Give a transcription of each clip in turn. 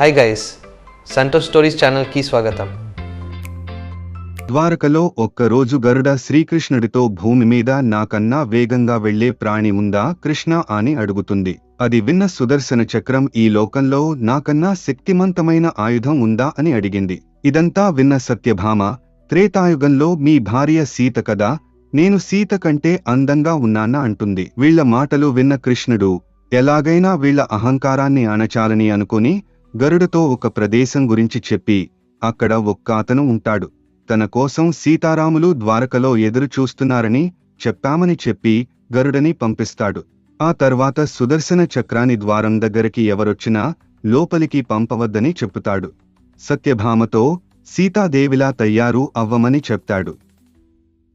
Hi guys Santosh stories ఛానల్కి స్వాగతం ద్వారకలో ఒక్కరోజు గరుడ శ్రీకృష్ణుడితో భూమి మీద నాకన్నా వేగంగా వెళ్ళే ప్రాణి ఉందా కృష్ణ అని అడుగుతుంది. అది విన్న సుదర్శన చక్రం ఈ లోకంలో నాకన్నా శక్తిమంతమైన ఆయుధం ఉందా అని అడిగింది. ఇదంతా విన్న సత్యభామ త్రేతాయుగంలో మీ భార్య సీత కదా నేను సీత కంటే అందంగా ఉన్నానా అంటుంది. వీళ్ళ మాటలు విన్న కృష్ణుడు ఎలాగైనా వీళ్ళ అహంకారాన్ని అణచాలని అనుకుని గరుడతో ఒక ప్రదేశం గురించి చెప్పి అక్కడ ఒక్క అతను ఉంటాడు. తన కోసం సీతారాములు ద్వారకలో ఎదురు చూస్తున్నారని చెప్పామని చెప్పి గరుడని పంపిస్తాడు. ఆ తర్వాత సుదర్శన చక్రాని ద్వారం దగ్గరికి ఎవరొచ్చినా లోపలికి పంపవద్దని చెప్పుతాడు. సత్యభామతో సీతాదేవిలా తయ్యారు అవ్వమని చెప్తాడు.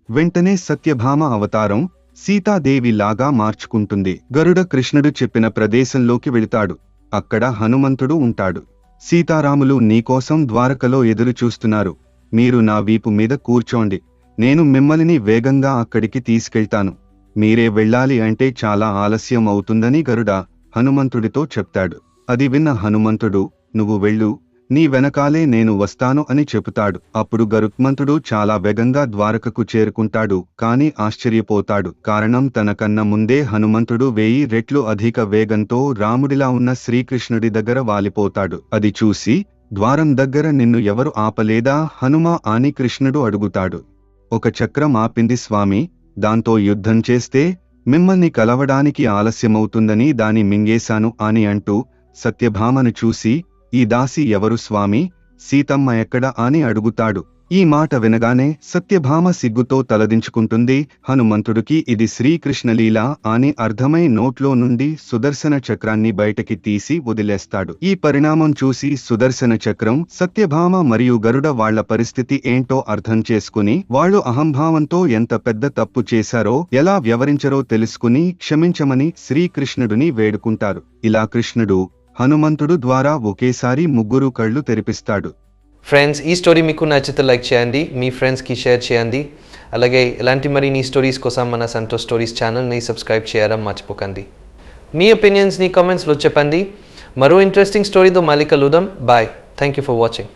వెంటనే సత్యభామ అవతారం సీతాదేవిలాగా మార్చుకుంటుంది. గరుడ కృష్ణుడు చెప్పిన ప్రదేశంలోకి వెళతాడు. అక్కడ హనుమంతుడు ఉంటాడు. సీతారాములు నీకోసం ద్వారకలో ఎదురుచూస్తున్నారు మీరు నా వీపు మీద కూర్చోండి. నేను మిమ్మల్ని వేగంగా అక్కడికి తీసుకెళ్తాను. మీరే వెళ్ళాలి అంటే చాలా ఆలస్యం అవుతుందని గరుడ హనుమంతుడితో చెప్తాడు. అది విన్న హనుమంతుడు నువ్వు వెళ్ళు నీ వెనకాలే నేను వస్తాను అని చెబుతాడు. అప్పుడు గరుత్మంతుడు చాలా వేగంగా ద్వారకకు చేరుకుంటాడు కాని ఆశ్చర్యపోతాడు. కారణం తనకన్న ముందే హనుమంతుడు వేయి రెట్లు అధిక వేగంతో రాముడిలా ఉన్న శ్రీకృష్ణుడి దగ్గర వాలిపోతాడు. అది చూసి ద్వారం దగ్గర నిన్ను ఎవరు ఆపలేదా? హనుమ అని కృష్ణుడు అడుగుతాడు. ఒక చక్రం ఆపింది స్వామి దాంతో యుద్ధం చేస్తే మిమ్మల్ని కలవడానికి ఆలస్యమవుతుందని దాని మింగేశాను అని అంటూ సత్యభామను చూసి ఈ దాసి ఎవరు స్వామి? సీతమ్మ ఎక్కడ అని అడుగుతాడు. ఈ మాట వినగానే సత్యభామ సిగ్గుతో తలదించుకుంటుంది. హనుమంతుడికి ఇది శ్రీకృష్ణలీల అని అర్థమై నోట్లో నుండి సుదర్శన చక్రాన్ని బయటకి తీసి వదిలేస్తాడు. ఈ పరిణామం చూసి సుదర్శన చక్రం సత్యభామ మరియు గరుడ వాళ్ళ పరిస్థితి ఏంటో అర్థం చేసుకుని వాళ్ళు అహంభావంతో ఎంత పెద్ద తప్పు చేశారో ఎలా వ్యవరించరో తెలుసుకుని క్షమించమని శ్రీకృష్ణుడిని వేడుకుంటారు. ఇలా కృష్ణుడు హనుమంతుడు ద్వారా ఒకేసారి ముగ్గురు కళ్ళు తెరిపిస్తాడు. ఫ్రెండ్స్ ఈ స్టోరీ మీకు నచ్చితే లైక్ చేయండి మీ ఫ్రెండ్స్కి షేర్ చేయండి. అలాగే ఇలాంటి మరిన్ని స్టోరీస్ కోసం మన సంతోష్ స్టోరీస్ ఛానల్ని సబ్స్క్రైబ్ చేయడం మర్చిపోకండి. మీ ఒపీనియన్స్ని కామెంట్స్లో చెప్పండి. మరో ఇంట్రెస్టింగ్ స్టోరీతో మళ్ళీ కలుద్దాం. Bye thank you for watching